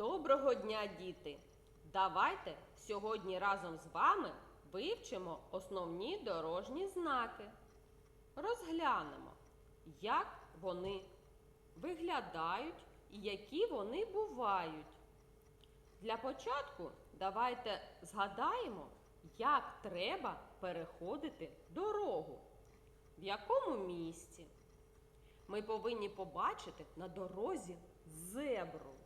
Доброго дня, діти! Давайте сьогодні разом з вами вивчимо основні дорожні знаки. Розглянемо, як вони виглядають і які вони бувають. Для початку давайте згадаємо, як треба переходити дорогу, в якому місці. Ми повинні побачити на дорозі зебру.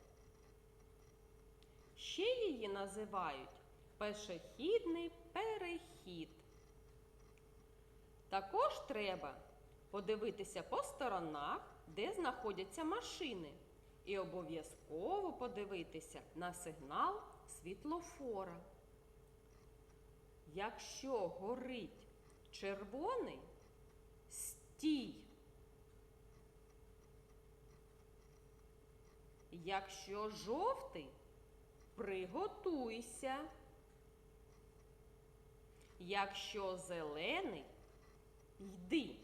Ще її називають пешехідний перехід. Також треба подивитися по сторонах, де знаходяться машини, і обов'язково подивитися на сигнал світлофора. Якщо горить червоний, стій. Якщо жовтий, приготуйся. Якщо зелений, йди.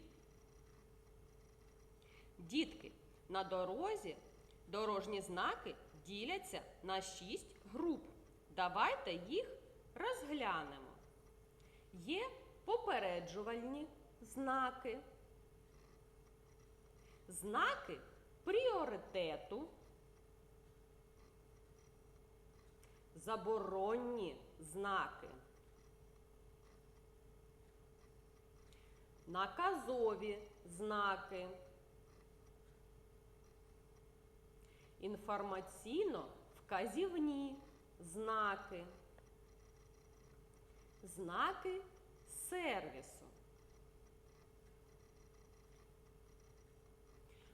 Дітки, на дорозі дорожні знаки діляться на шість груп. Давайте їх розглянемо. Є попереджувальні знаки, знаки пріоритету. Заборонні знаки, наказові знаки, інформаційно-вказівні знаки, знаки сервісу.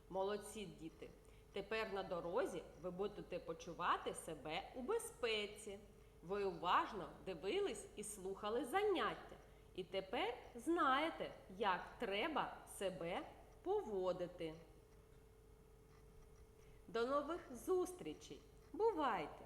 Молодці діти! Тепер на дорозі ви будете почувати себе у безпеці. Ви уважно дивились і слухали заняття. І тепер знаєте, як треба себе поводити. До нових зустрічей! Бувайте!